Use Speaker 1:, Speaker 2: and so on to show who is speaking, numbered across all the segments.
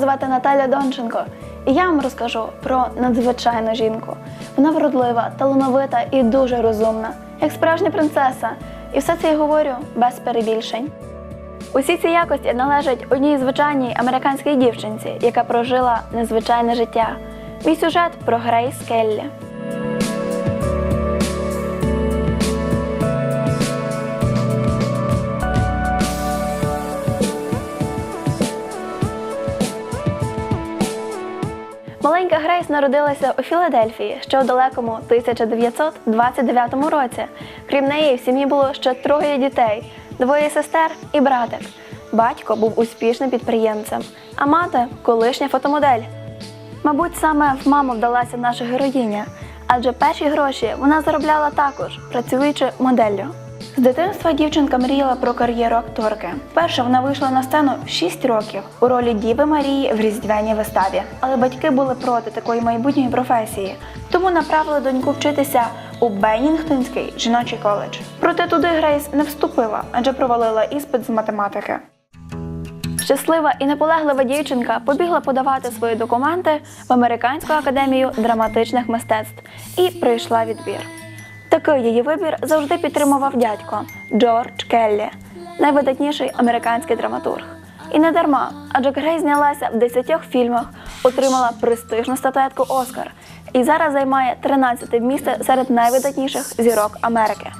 Speaker 1: звати Наталя Донченко, і я вам розкажу про надзвичайну жінку. Вона вродлива, талановита і дуже розумна, як справжня принцеса. І все це я говорю без перебільшень. Усі ці якості належать одній звичайній американській дівчинці, яка прожила незвичайне життя. Мій сюжет про Грейс Келлі. Маленька Грейс народилася у Філадельфії ще у далекому 1929 році. Крім неї, в сім'ї було ще троє дітей: двоє сестер і братик. Батько був успішним підприємцем, а мати колишня фотомодель. Мабуть, саме в маму вдалася наша героїня, адже перші гроші вона заробляла також, працюючи моделлю. З дитинства дівчинка мріяла про кар'єру акторки. Вперше вона вийшла на сцену в 6 років у ролі Діви Марії в різдвяній виставі. Але батьки були проти такої майбутньої професії, тому направили доньку вчитися у Беннінгтонський жіночий коледж. Проте туди Грейс не вступила, адже провалила іспит з математики. Щаслива і наполеглива дівчинка побігла подавати свої документи в Американську академію драматичних мистецтв і пройшла відбір. Такий її вибір завжди підтримував дядько Джордж Келлі, найвидатніший американський драматург. І не дарма, адже Грей знялася в 10 фільмах, отримала престижну статуетку Оскар і зараз займає 13 місце серед найвидатніших зірок Америки.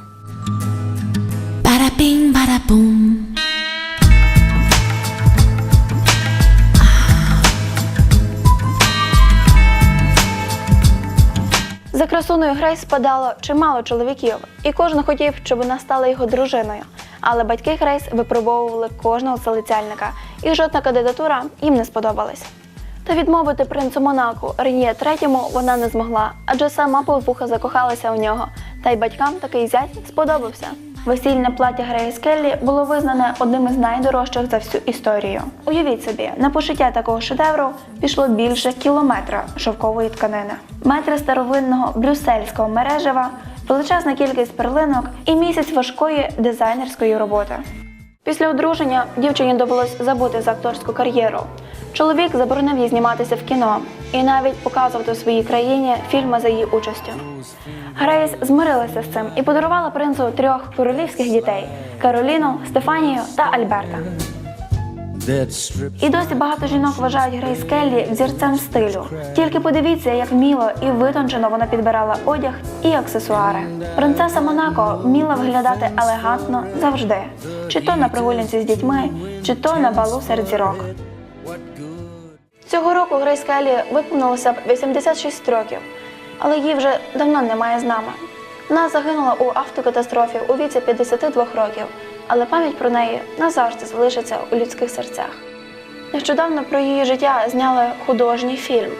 Speaker 2: Bada bing,
Speaker 1: За красуною Грейс спадало чимало чоловіків, і кожен хотів, щоб вона стала його дружиною. Але батьки Грейс випробовували кожного залицяльника, і жодна кандидатура їм не сподобалась. Та відмовити принцу Монаку Ренє третьому вона не змогла, адже сама повуха закохалася у нього, та й батькам такий зять сподобався. Весільне плаття Грейс Келлі було визнане одним із найдорожчих за всю історію. Уявіть собі, на пошиття такого шедевру пішло більше кілометра шовкової тканини, метри старовинного брюссельського мережева, величезна кількість перлинок і місяць важкої дизайнерської роботи. Після одруження дівчині довелось забути за акторську кар'єру. Чоловік заборонив їй зніматися в кіно і навіть показувати у своїй країні фільми за її участю. Грейс змирилася з цим і подарувала принцу трьох королівських дітей Кароліну, Стефанію та Альберта. І досі багато жінок вважають Грейс Келлі взірцем стилю. Тільки подивіться, як вміло і витончено вона підбирала одяг і аксесуари. Принцеса Монако вміла виглядати елегантно завжди, чи то на прогулянці з дітьми, чи то на балу серед зірок. Цього року Грейс Келлі виповнилося б 86 років, але її вже давно немає з нами. Вона загинула у автокатастрофі у віці 52 років, але пам'ять про неї назавжди залишиться у людських серцях. Нещодавно про її життя зняли художній фільм,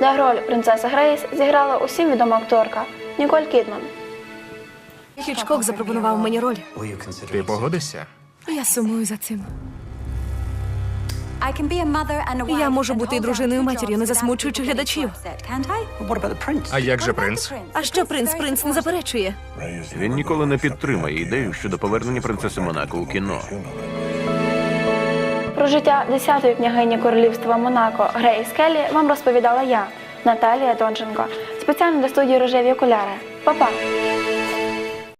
Speaker 1: де роль принцеси Грейс зіграла усім відома акторка Ніколь Кідман.
Speaker 3: Хічкок запропонував мені роль.
Speaker 4: Ти погодишся?
Speaker 3: Я сумую за цим.
Speaker 5: Я можу бути і дружиною і матір'ю, не засмучуючи глядачів.
Speaker 4: А як же принц?
Speaker 3: А що принц? Принц не заперечує.
Speaker 6: Він ніколи не підтримає ідею щодо повернення принцеси Монако у кіно.
Speaker 1: Про життя 10-ї княгині королівства Монако Грейс Келлі вам розповідала я, Наталія Донченко, спеціально для студії рожеві окуляри. Па-па!